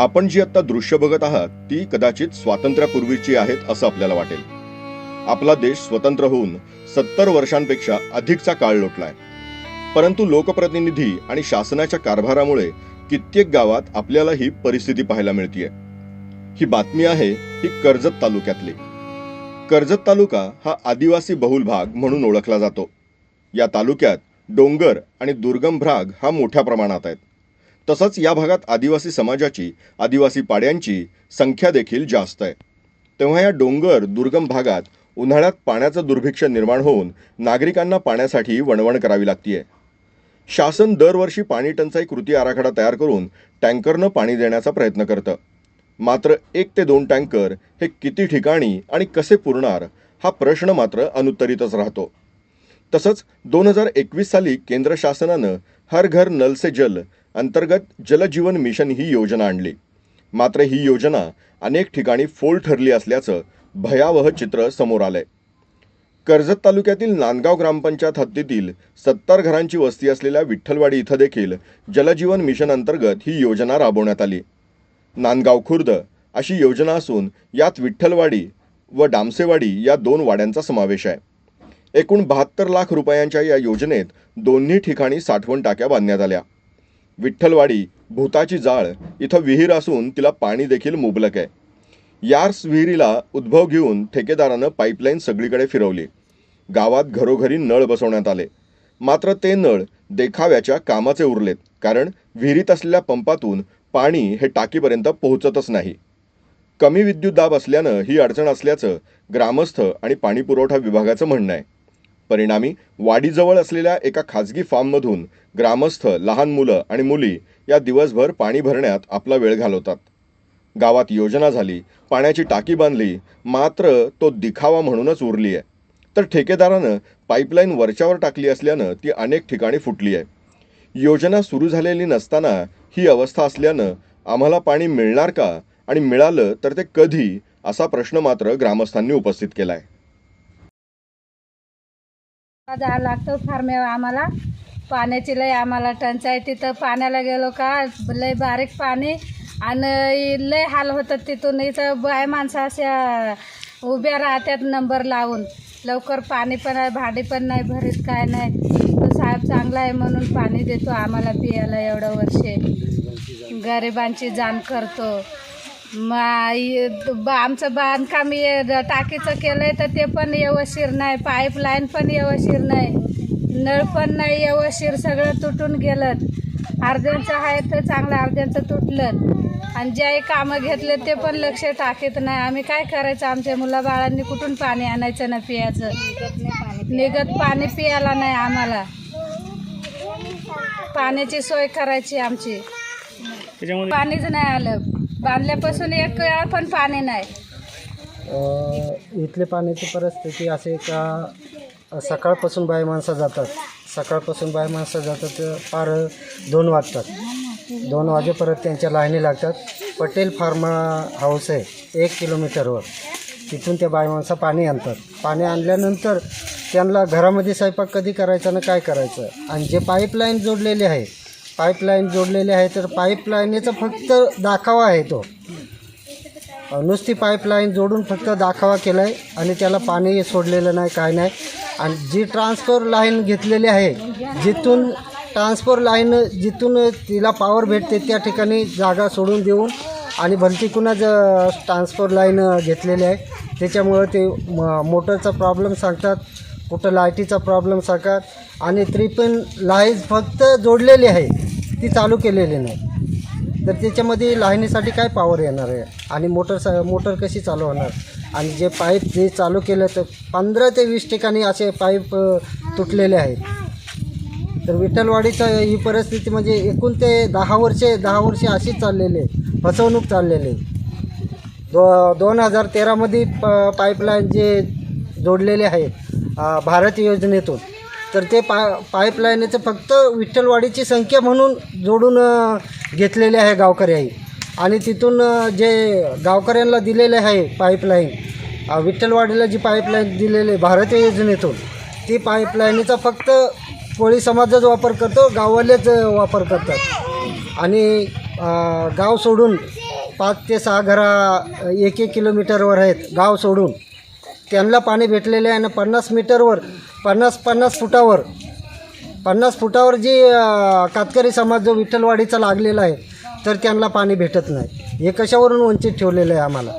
आपण जी आता दृश्य बघत आहात ती कदाचित स्वातंत्र्यापूर्वीची आहेत असं आपल्याला वाटेल. आपला देश स्वतंत्र होऊन सत्तर वर्षांपेक्षा अधिकचा काळ लोटलाय. परंतु लोकप्रतिनिधी आणि शासनाच्या कारभारामुळे कित्येक गावात आपल्याला ही परिस्थिती पाहायला मिळतीये. ही बातमी आहे ही कर्जत तालुक्यातली. कर्जत तालुका हा आदिवासी बहुल भाग म्हणून ओळखला जातो. या तालुक्यात डोंगर आणि दुर्गम भाग हा मोठ्या प्रमाणात आहेत. तसंच या भागात आदिवासी समाजाची आदिवासी पाड्यांची संख्या देखील जास्त आहे. तेव्हा या डोंगर दुर्गम भागात उन्हाळ्यात पाण्याचं दुर्भिक्ष निर्माण होऊन नागरिकांना पाण्यासाठी वणवण करावी लागतीये. शासन दरवर्षी पाणी टंचाई कृती आराखडा तयार करून टँकरनं पाणी देण्याचा प्रयत्न करतं. मात्र एक ते दोन टँकर हे किती ठिकाणी आणि कसे पुरणार हा प्रश्न मात्र अनुत्तरितच राहतो. तसंच दोन हजार एकवीस साली केंद्र शासनानं हर घर नल से जल अंतर्गत जलजीवन मिशन ही योजना आणली. मात्र ही योजना अनेक ठिकाणी फोल ठरली असल्याचं भयावह चित्र समोर आलंय. कर्जत तालुक्यातील नांदगाव ग्रामपंचायत हद्दीतील सत्तर घरांची वस्ती असलेल्या विठ्ठलवाडी इथं देखील जलजीवन मिशन अंतर्गत ही योजना राबवण्यात आली. नांदगाव खुर्द अशी योजना असून यात विठ्ठलवाडी व डामसेवाडी या दोन वाड्यांचा समावेश आहे. एकूण बहात्तर लाख रुपयांच्या या योजनेत दोन्ही ठिकाणी साठवण टाक्या बांधण्यात आल्या. विठ्ठलवाडी भूताची जाळ इथं विहीर असून तिला पाणी देखील मुबलक आहे. यार्स विहिरीला उद्भव घेऊन ठेकेदारानं पाईपलाईन सगळीकडे फिरवली. गावात घरोघरी नळ बसवण्यात आले. मात्र ते नळ देखाव्याच्या कामाचे उरलेत कारण विहिरीत असलेल्या पंपातून पाणी हे टाकीपर्यंत पोहोचतच नाही. कमी विद्युत दाब असल्यानं ही अडचण असल्याचं ग्रामस्थ आणि पाणीपुरवठा विभागाचं म्हणणं आहे. परिणामी वाडीजवळ असलेल्या एका खाजगी फार्ममधून ग्रामस्थ लहान मुलं आणि मुली या दिवसभर पाणी भरण्यात आपला वेळ घालवतात. गावात योजना झाली पाण्याची टाकी बांधली मात्र तो दिखावा म्हणूनच उरली आहे तर ठेकेदारानं पाईपलाईन वरच्यावर टाकली असल्यानं ती अनेक ठिकाणी फुटली आहे योजना सुरू झालेली नसताना ही अवस्था असल्यानं आम्हाला पाणी मिळणार का आणि मिळालं तर ते कधी असा प्रश्न मात्र ग्रामस्थांनी उपस्थित केला आहे जावं लागतं फार मेव आम्हाला. पाण्याची लय आम्हाला टंचाई तिथं पाण्याला गेलो का लय बारीक पाणी आणि लय हाल होतात तिथून. इथं बाय माणसं अशा उभ्या राहतात नंबर लावून. लवकर पाणी पण आहे भाडी पण नाही भरीत काय नाही. तो साहेब चांगला आहे म्हणून पाणी देतो आम्हाला पियाला एवढं वर्षे. गरिबांची जाण करतो. बा आमचं बांधकाम टाकीचं केलं आहे तर ते पण व्यवस्थित नाही पाईपलाईन पण व्यवस्थित नाही नळ पण नाही व्यवस्थित सगळं तुटून गेलं. अर्ध्यांचं आहे तर चांगलं अर्ध्यांचं तुटलं. आणि जे कामं घेतले ते पण लक्ष टाकीत नाही. आम्ही काय करायचं? आमच्या मुलाबाळांनी कुठून पाणी आणायचं ना पियाचं? निघत पाणी पियाला नाही आम्हाला. पाण्याची सोय करायची आमची. पाणीच नाही आलं. बांधल्यापासून एक वेळा पण पाणी नाही. इथले पाण्याची परिस्थिती असे का सकाळपासून बाय माणसं जातात. सकाळपासून बाय माणसं जातात फार दोन वाजतात. दोन वाजेपर्यंत त्यांच्या लाईनी लागतात. पटेल फार्मा हाऊस आहे एक किलोमीटरवर. तिथून त्या बाय माणसं पाणी आणतात. पाणी आणल्यानंतर त्यांना घरामध्ये स्वयंपाक कधी करायचा ना काय करायचं? आणि जे पाईपलाईन जोडलेले आहे पाईपलाईन जोडलेली आहे तर पाईपलाईनीचा फक्त दाखवा आहे तो. नुसती पाईपलाईन जोडून फक्त दाखवा केला आहे आणि त्याला पाणी सोडलेलं नाही काय नाही. आणि जी ट्रान्सफर लाईन घेतलेली आहे जिथून ट्रान्सफर लाईन जिथून तिला पॉवर भेटते त्या ठिकाणी जागा सोडून देऊन आणि भलतीकुनच ट्रान्सफर लाईन घेतलेली आहे त्याच्यामुळं ते म मोटरचा प्रॉब्लेम सांगतात कुठं लाईटीचा प्रॉब्लेम सांगतात. आणि त्रिपण लाईज फक्त जोडलेली आहे. ती चालू केलेली नाही. तर त्याच्यामध्ये लाईनीसाठी काय पॉवर येणार आहे? आणि मोटर सा मोटर कशी चालू होणार? आणि जे पाईप जे चालू केलं तर पंधरा ते वीस ठिकाणी असे पाईप तुटलेले आहेत. तर विठ्ठलवाडीचं ही परिस्थिती म्हणजे एकूण ते दहा वर्षे दहा वर्षे अशीच चाललेली आहे. फसवणूक चाललेली आहे. दो दोन हजार तेरामध्ये प पाईपलाईन जे जोडलेले आहे भारत योजनेतून. तर ते पा पाईपलाईनचं फक्त विठ्ठलवाडीची संख्या म्हणून जोडून घेतलेले आहे गावकरी आहे आणि तिथून जे गावकऱ्यांना दिलेले आहे पाईपलाईन विठ्ठलवाडीला जी पाईपलाईन दिलेली आहे योजनेतून ती पाईपलाईनीचा फक्त कोळी समाजच वापर करतो गाववालेच वापर करतात. आणि गाव सोडून पाच ते सहा घरा एक एक किलोमीटरवर आहेत गाव सोडून. त्यांना पाणी भेटलेले आहे आणि पन्नास मीटरवर पन्नास पन्नास फुटावर पन्नास फुटावर जी कातकरी समाज जो विठ्ठलवाडीचा लागलेला आहे तर त्यांना पाणी भेटत नाही. हे कशावरून वंचित ठेवलेलं आहे आम्हाला?